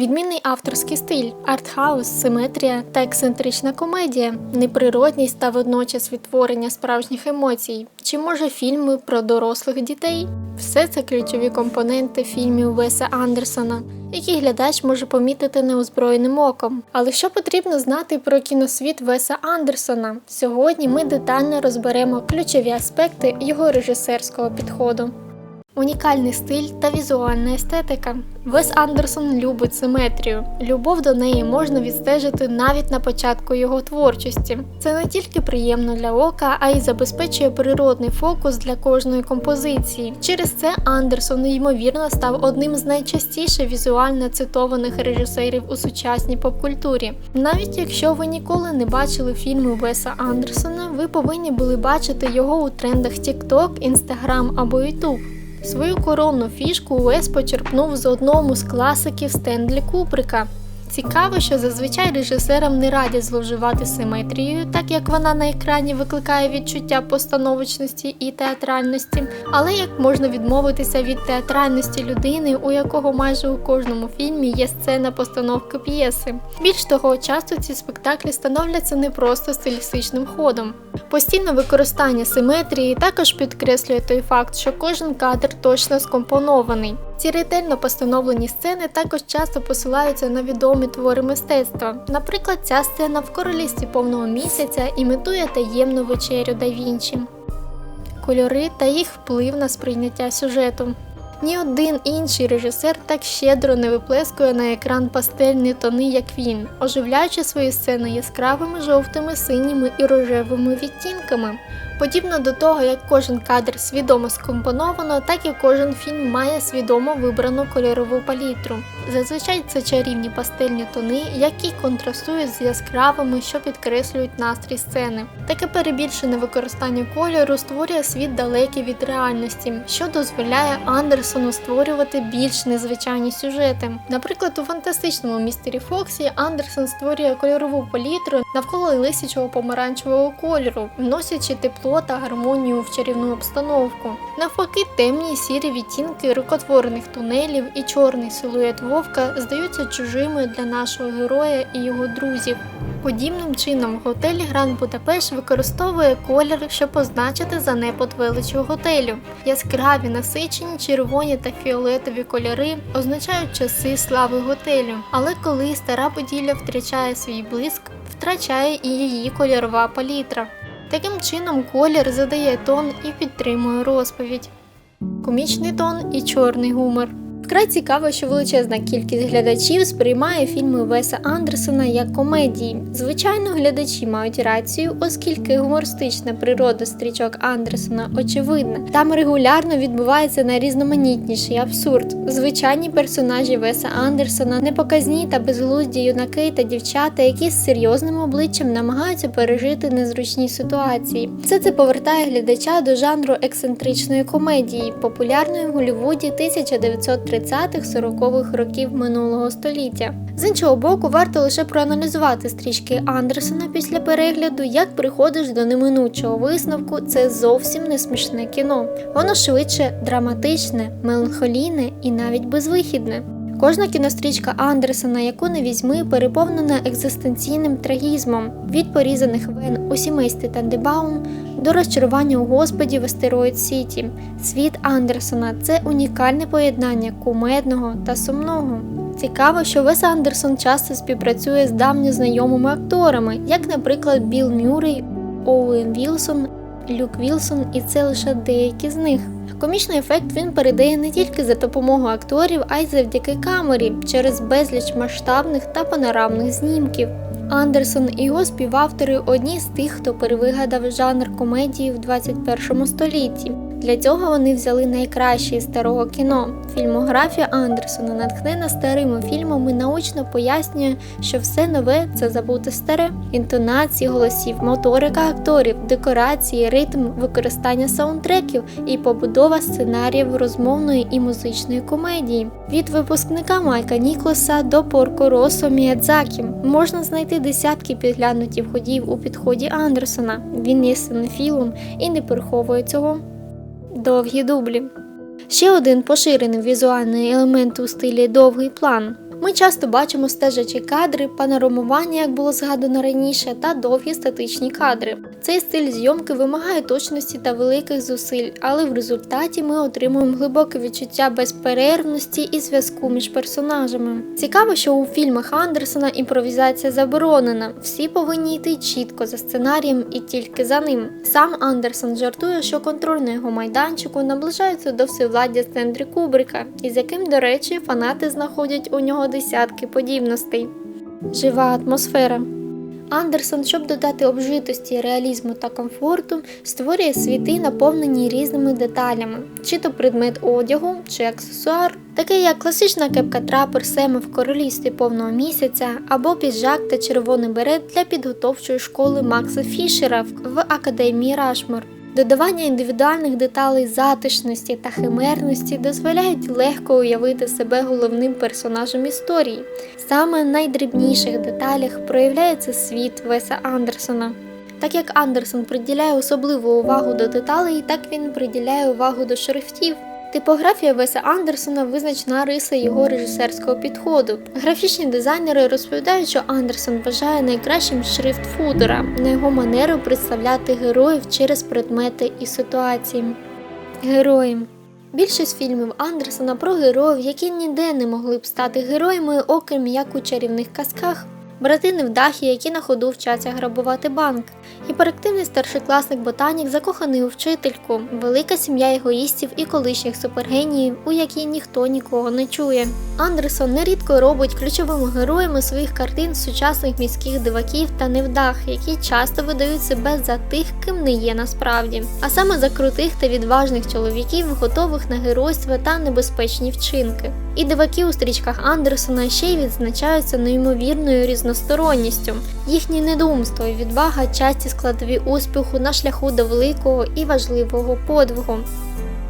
Відмінний авторський стиль, артхаус, симетрія та ексцентрична комедія, неприродність та водночас відтворення справжніх емоцій, чи може фільми про дорослих дітей? Все це ключові компоненти фільмів Веса Андерсона, які глядач може помітити неозброєним оком. Але що потрібно знати про кіносвіт Веса Андерсона? Сьогодні ми детально розберемо ключові аспекти його режисерського підходу. Унікальний стиль та візуальна естетика. Вес Андерсон любить симетрію. Любов до неї можна відстежити навіть на початку його творчості. Це не тільки приємно для ока, а й забезпечує природний фокус для кожної композиції. Через це Андерсон ймовірно став одним з найчастіше візуально цитованих режисерів у сучасній попкультурі. Навіть якщо ви ніколи не бачили фільми Веса Андерсона, ви повинні були бачити його у трендах TikTok, Instagram або YouTube. Свою коронну фішку Уес почерпнув з одному з класиків Стенлі Куприка. Цікаво, що зазвичай режисерам не радять зловживати симетрією, так як вона на екрані викликає відчуття постановочності і театральності. Але як можна відмовитися від театральності людини, у якого майже у кожному фільмі є сцена постановки п'єси? Більш того, часто ці спектаклі становляться не просто стилістичним ходом. Постійне використання симетрії також підкреслює той факт, що кожен кадр точно скомпонований. Ці ретельно постановлені сцени також часто посилаються на відомі твори мистецтва. Наприклад, ця сцена в королівстві повного місяця імітує таємну вечерю да Вінчі. Кольори та їх вплив на сприйняття сюжету. Ні один інший режисер так щедро не виплескує на екран пастельні тони, як він, оживляючи свої сцени яскравими жовтими, синіми і рожевими відтінками. Подібно до того, як кожен кадр свідомо скомпоновано, так і кожен фільм має свідомо вибрану кольорову палітру. Зазвичай це чарівні пастельні тони, які контрастують з яскравими, що підкреслюють настрій сцени. Таке перебільшене використання кольору створює світ далекий від реальності, що дозволяє Андерсону створювати більш незвичайні сюжети. Наприклад, у фантастичному містері Фоксі Андерсон створює кольорову палітру навколо лисячого помаранчевого кольору, вносячи тепло та гармонію в чарівну обстановку. Навпаки, темні сірі відтінки рукотворених тунелів і чорний силует вовка здаються чужими для нашого героя і його друзів. Подібним чином, готель Гранд Будапешт використовує колір, щоб позначити занепад величу готелю. Яскраві, насичені червоні та фіолетові кольори означають часи слави готелю. Але коли стара будівля втрачає свій блиск, втрачає і її кольорова палітра. Таким чином, колір задає тон і підтримує розповідь. Комічний тон і чорний гумор. Вкрай цікаво, що величезна кількість глядачів сприймає фільми Веса Андерсона як комедії. Звичайно, глядачі мають рацію, оскільки гумористична природа стрічок Андерсона очевидна. Там регулярно відбувається найрізноманітніший абсурд. Звичайні персонажі Веса Андерсона, непоказні та безглузді юнаки та дівчата, які з серйозним обличчям намагаються пережити незручні ситуації. Все це повертає глядача до жанру ексцентричної комедії, популярної в Голлівуді 1930 30-40-х років минулого століття. З іншого боку, варто лише проаналізувати стрічки Андерсона після перегляду, як приходиш до неминучого висновку, це зовсім не смішне кіно. Воно швидше драматичне, меланхолійне і навіть безвихідне. Кожна кінострічка Андерсона, яку не візьми, переповнена екзистенційним трагізмом від порізаних вен у сімействі Тандебаум до розчарування у Господі в Астероїд Сіті. Світ Андерсона це унікальне поєднання кумедного та сумного. Цікаво, що Вес Андерсон часто співпрацює з давньо знайомими акторами, як, наприклад, Білл Мюррей, Оуен Вілсон, Люк Вілсон, і це лише деякі з них. Комічний ефект він передає не тільки за допомогою акторів, а й завдяки камері через безліч масштабних та панорамних знімків. Андерсон і його співавтори одні з тих, хто перевигадав жанр комедії в 21 столітті. Для цього вони взяли найкраще із старого кіно. Фільмографія Андерсона, натхнена старими фільмами, наочно пояснює, що все нове це забути старе. Інтонації голосів, моторика акторів, декорації, ритм, використання саундтреків і побудова сценаріїв розмовної і музичної комедії. Від випускника Майка Ніклоса до Порко Росо Міядзакі можна знайти десятки підглянутів ходів у підході Андерсона. Він є синофілом і не приховує цього. Довгі дублі. Ще один поширений візуальний елемент у стилі довгий план. Ми часто бачимо стежачі кадри, панорамування, як було згадано раніше, та довгі статичні кадри. Цей стиль зйомки вимагає точності та великих зусиль, але в результаті ми отримуємо глибоке відчуття безперервності і зв'язку між персонажами. Цікаво, що у фільмах Андерсона імпровізація заборонена. Всі повинні йти чітко за сценарієм і тільки за ним. Сам Андерсон жартує, що контроль на його майданчику наближається до всевладдя Стендрі Кубрика, із яким, до речі, фанати знаходять у нього десятки подібностей. Жива атмосфера. Андерсон, щоб додати обжитості, реалізму та комфорту, створює світи, наповнені різними деталями, чи то предмет одягу, чи аксесуар, такий як класична кепка трапер Семи в королівстві повного місяця, або піджак та червоний берет для підготовчої школи Макса Фішера в академії Рашмор. Додавання індивідуальних деталей затишності та химерності дозволяють легко уявити себе головним персонажем історії. Саме в найдрібніших деталях проявляється світ Веса Андерсона. Так як Андерсон приділяє особливу увагу до деталей, так він приділяє увагу до шрифтів. Типографія Веса Андерсона визначна риса його режисерського підходу. Графічні дизайнери розповідають, що Андерсон вважає найкращим шрифт футера на його манеру представляти героїв через предмети і ситуації. Герої Більшість фільмів Андерсона про героїв, які ніде не могли б стати героями, окрім як у чарівних казках. Брати невдахи, які на ходу вчаться грабувати банк, гіперактивний старшокласник ботанік, закоханий у вчительку, велика сім'я егоїстів і колишніх супергеніїв, у якій ніхто нікого не чує. Андерсон нерідко робить ключовими героями своїх картин сучасних міських диваків та невдах, які часто видають себе за тих, ким не є насправді, а саме за крутих та відважних чоловіків, готових на геройство та небезпечні вчинки. І диваки у стрічках Андерсона ще й відзначаються неймовірною різносторонністю. Їхні недумство і відвага часті складові успіху на шляху до великого і важливого подвигу.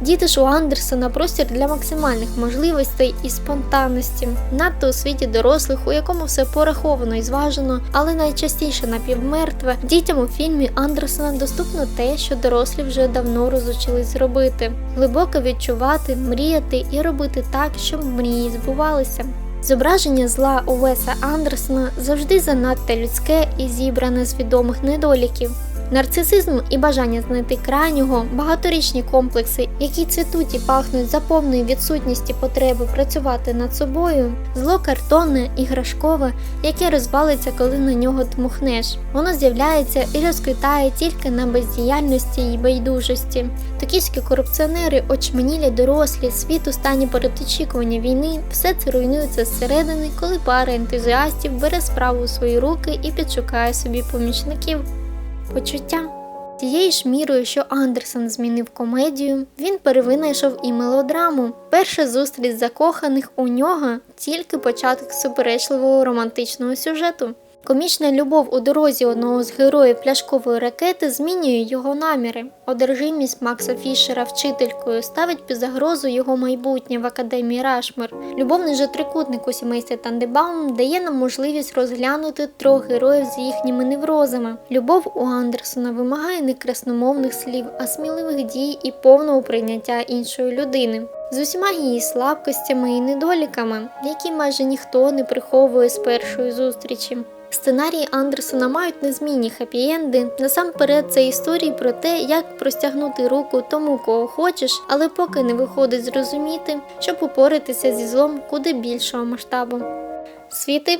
Діти ж у Андерсона простір для максимальних можливостей і спонтанності, надто у світі дорослих, у якому все пораховано і зважено, але найчастіше напівмертве, дітям у фільмі Андерсона доступно те, що дорослі вже давно розучились зробити: глибоко відчувати, мріяти і робити так, щоб мрії збувалися. Зображення зла у Веса Андерсона завжди занадто людське і зібране з відомих недоліків. Нарцисизм і бажання знайти крайнього, багаторічні комплекси, які цвітуть і пахнуть за повної відсутністі потреби працювати над собою, зло картонне, іграшкове, яке розвалиться, коли на нього дмухнеш. Воно з'являється і розквітає тільки на бездіяльності і байдужості. Токійські корупціонери, очманілі дорослі, світ у стані передочікування війни, все це руйнується зсередини, коли пара ентузіастів бере справу у свої руки і підшукає собі помічників почуття. Тією ж мірою, що Андерсон змінив комедію, він перевинайшов і мелодраму. Перша зустріч закоханих у нього тільки початок суперечливого романтичного сюжету. Комічна любов у дорозі одного з героїв пляшкової ракети змінює його наміри. Одержимість Макса Фішера вчителькою ставить під загрозу його майбутнє в академії Рашмер. Любовний же трикутник у сімействі Тандебаум дає нам можливість розглянути трьох героїв з їхніми неврозами. Любов у Андерсона вимагає не красномовних слів, а сміливих дій і повного прийняття іншої людини. З усіма її слабкостями і недоліками, які майже ніхто не приховує з першої зустрічі. Сценарії Андерсона мають незмінні хеппі-енди. Насамперед, це історії про те, як простягнути руку тому, кого хочеш, але поки не виходить зрозуміти, щоб упоратися зі злом куди більшого масштабу. Світи.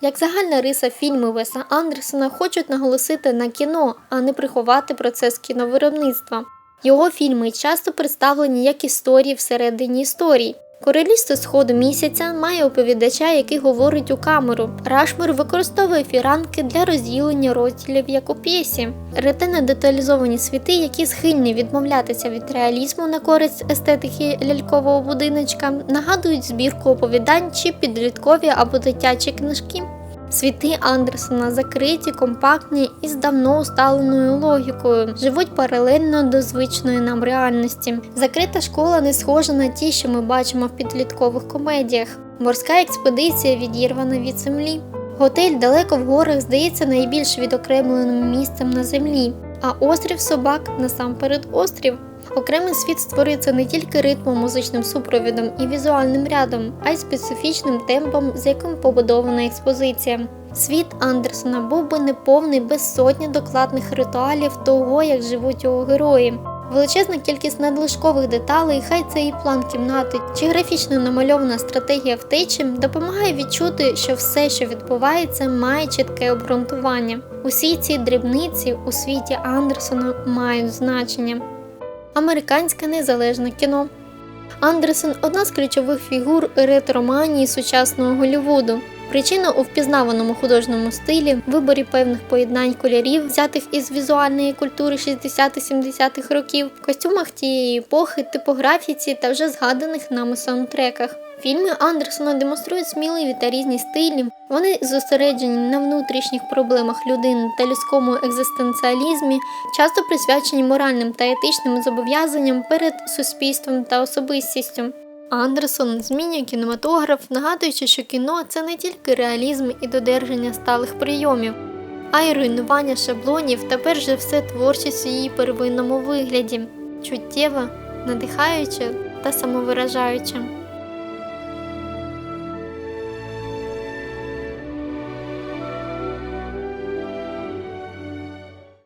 Як загальна риса фільми Веса Андерсона хочуть наголосити на кіно, а не приховати процес кіновиробництва. Його фільми часто представлені як історії всередині історій. Королівство сходу місяця має оповідача, який говорить у камеру. Рашмер використовує фіранки для розділення розділів як у п'єсі. Ретина деталізовані світи, які схильні відмовлятися від реалізму на користь естетики лялькового будиночка, нагадують збірку оповідань чи підліткові або дитячі книжки. Світи Андерсона закриті, компактні і з давно усталеною логікою, живуть паралельно до звичної нам реальності. Закрита школа не схожа на ті, що ми бачимо в підліткових комедіях. Морська експедиція відірвана від землі. Готель далеко в горах здається найбільш відокремленим місцем на землі, а острів собак насамперед острів. Окремий світ створюється не тільки ритмом, музичним супровідом і візуальним рядом, а й специфічним темпом, з яким побудована експозиція. Світ Андерсона був би неповний без сотні докладних ритуалів того, як живуть його герої. Величезна кількість надлишкових деталей, хай це і план кімнати, чи графічно намальована стратегія втечі, допомагає відчути, що все, що відбувається, має чітке обґрунтування. Усі ці дрібниці у світі Андерсона мають значення. Американське незалежне кіно. Андерсон одна з ключових фігур ретроманії сучасного Голлівуду. Причина у впізнаваному художньому стилі, виборі певних поєднань кольорів, взятих із візуальної культури 60-70-х років, костюмах тієї епохи, типографіці та вже згаданих нами саундтреках. Фільми Андерсона демонструють сміливі та різні стилі. Вони зосереджені на внутрішніх проблемах людини та людському екзистенціалізмі, часто присвячені моральним та етичним зобов'язанням перед суспільством та особистістю. Андерсон змінює кінематограф, нагадуючи, що кіно це не тільки реалізм і додержання сталих прийомів, а й руйнування шаблонів та перш за все творчість у її первинному вигляді, чуттєва, надихаюча та самовиражаюча.